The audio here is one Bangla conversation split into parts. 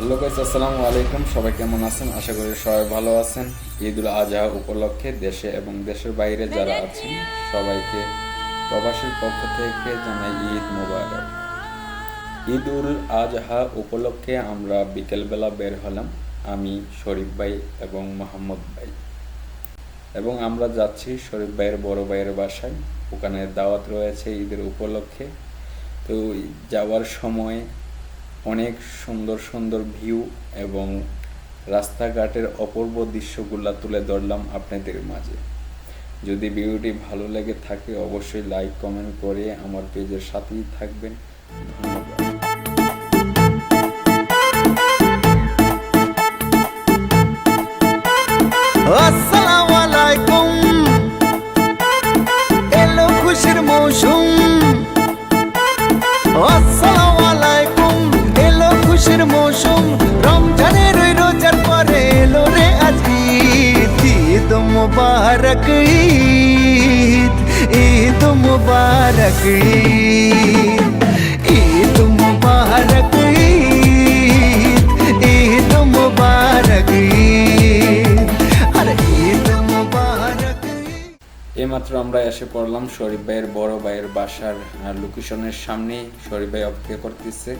গাইস আসসালামু আলাইকুম। সবাই কেমন আছেন? আশা করি সবাই ভালো আছেন। ঈদুল আজহা উপলক্ষে দেশে এবং দেশের বাইরে যারা আছেন, সবাইকে প্রবাসীর পক্ষ থেকে জানাই ঈদ মোবারক। ঈদুল আজহা উপলক্ষে আমরা বিকেলবেলা বের হলাম, আমি, শরীফ ভাই এবং মোহাম্মদ ভাই। এবং আমরা যাচ্ছি শরীফ ভাইয়ের বড় ভাইয়ের বাসায়। ওখানে দাওয়াত রয়েছে ঈদের উপলক্ষে। তো যাওয়ার সময় অনেক সুন্দর সুন্দর ভিউ এবং রাস্তাঘাটের অপূর্ব দৃশ্যগুলা তুলে ধরলাম আপনাদের মাঝে। যদি ভিডিওটি ভালো লেগে থাকে অবশ্যই লাইক কমেন্ট করে আমার পেজের সাথেই থাকবেন। ধন্যবাদ। আসসালামু রমজানের রোজার পরে এলো রে ঈদ। মুবারক, ঈদ। ঈদ মুবারক ঈদ। মুবারক, ঈদ। ঈদ মুবারক এইমাত্র আমরা এসে পড়লাম শরীফ ভাইয়ের বড় ভাইয়ের বাসার লোকেশনের সামনে শরীফ ভাই অপেক্ষা করতেছে।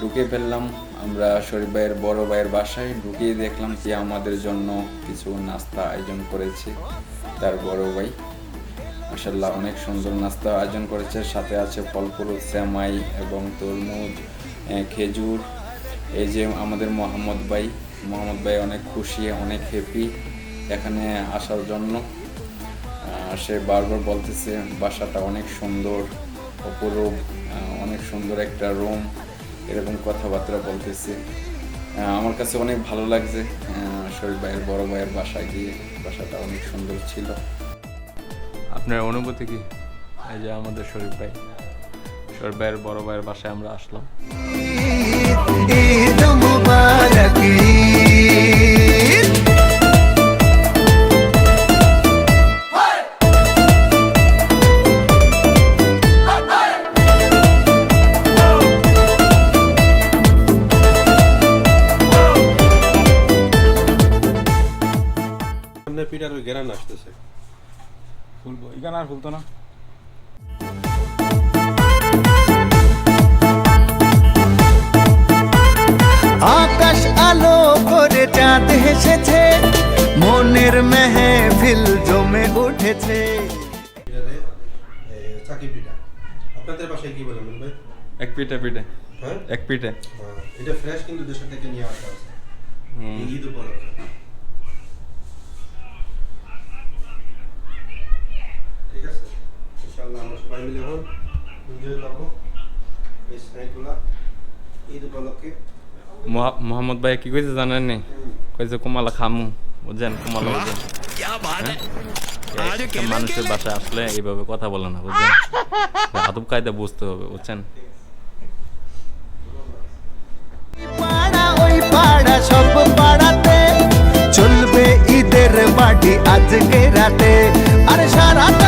ঢুকে ফেললাম। আমরা শরীফ ভাইয়ের বড় ভাইয়ের বাসায় ঢুকিয়ে দেখলাম যে আমাদের জন্য কিছু নাস্তা আয়োজন করেছে তার বড় ভাই। মাসাল্লাহ অনেক সুন্দর নাস্তা আয়োজন করেছে। সাথে আছে ফলপুর শ্যামাই এবং তরমুজ খেজুর। এই যে আমাদের মোহাম্মদ ভাই মোহাম্মদ ভাই অনেক খুশি, অনেক হ্যাপি এখানে আসার জন্য। সে বারবার বলতেছে, বাসাটা অনেক সুন্দর, অপরূপ অনেক সুন্দর একটা রুম এরকম কথাবার্তা বলতেছে। আমার কাছে অনেক ভালো লাগছে। শরীফ ভাইয়ের, বড় ভাইয়ের বাসায় গিয়ে। বাসাটা অনেক সুন্দর ছিল। আপনার অনুভূতি কি? এই যে আমাদের শরীফ ভাই। শরীফ ভাইয়ের, বড় ভাইয়ের বাসায় আমরা আসলাম। ওই গেরান আসতেছে ফুলবো এখানে আর ফুলতো না? আকাশ আলো করে চাঁদ হেসেছে মনের মেহফিল জমে উঠেছে। আপনাদের বাসায় কি বলেন ভাই? এক পিঠে পিঠে। হ্যাঁ? এক পিঠে। হ্যাঁ, এটা ফ্রেশ কিন্তু দেশের থেকে নিয়ে আসা আছে হুম। ঈদ উপলক্ষে ঠিক আছে ইনশাআল্লাহ আমরা সবাই মিলে এখন এনজয় করব এই স্ন্যাকগুলা ঈদ উপলক্ষে। মোহাম্মদ ভাই কি কইছে জানেন নি কইছে কুমালা খামু বুঝছেন? কুমালা বুঝছেন হ্যাঁ? মানুষের বাসায় আসলে এইভাবে কথা বলে না বুঝছেন? আদব কায়দা বুঝতে হবে বুঝছেন? পাড়া ওই পাড়া সব পাড়াতে চলবে ঈদের বাড়ি আজকে রাতে। আর সারাটা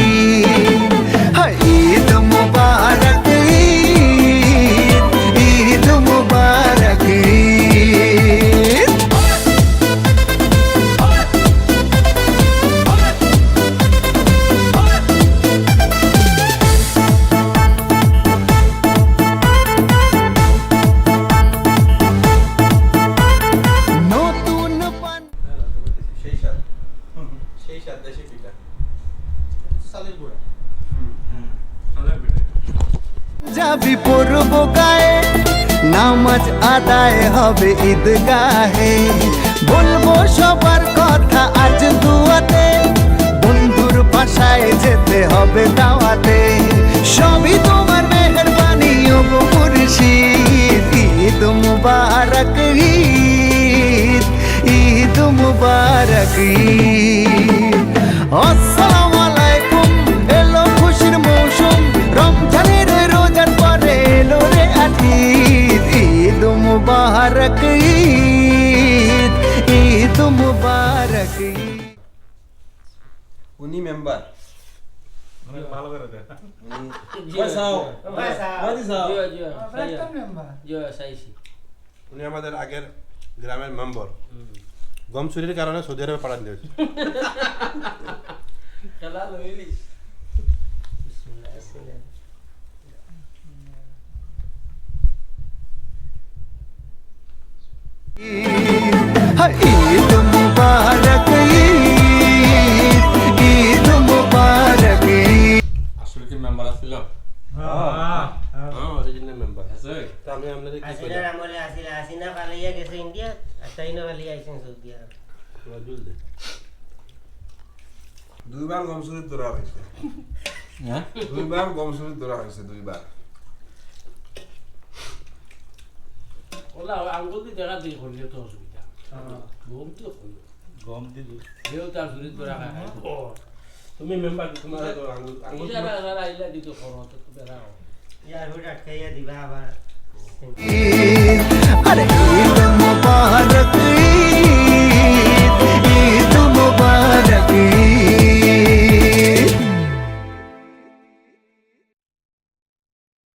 যাবি পড়ব গায়ে। নামাজ আদায় হবে ঈদগাহে। বলব সবার কথা আজ দুয়াতে। বন্ধুর বাসায় যেতে হবে দাওয়াতে। সবই তোমার মেহরবানি, ও মুর্শিদ। ঈদ মুবারক, ঈদ। ঈদ মুবারক, ঈদ। আসসালামু মুবারক ঈদ ঈদ মুবারক উনি মেম্বার মানে ভালো করে দে উনি আমাদের আগের গ্রামের মেম্বার গম চুরির কারণে সৌদি আরবে পাঠান দিয়েছে ঈদ অরিজিনাল মেম্বার তো আমি আপনাদের আমলে আসিল হাসিনা পালিয়ে গেছে ইন্ডিয়া আর তাইনা পালিয়ে আইছেন সৌদি আরব করলাম দুইবার গমসুরিত ধরা হয়েছে হ্যাঁ দুইবার গমসুরিত ধরা হয়েছে দুইবার ওলা আঙ্গুল দিয়ে দেখা দিয়ে করলে তো অসুবিধা তো করল গম দি দি তার শরীর ধরে তুমি মেম্বার তোমার তো আঙ্গুল আঙ্গুল ইলা দিত করো তো বেড়া ইয়ার হুট আটকাইয়া দিবা আবার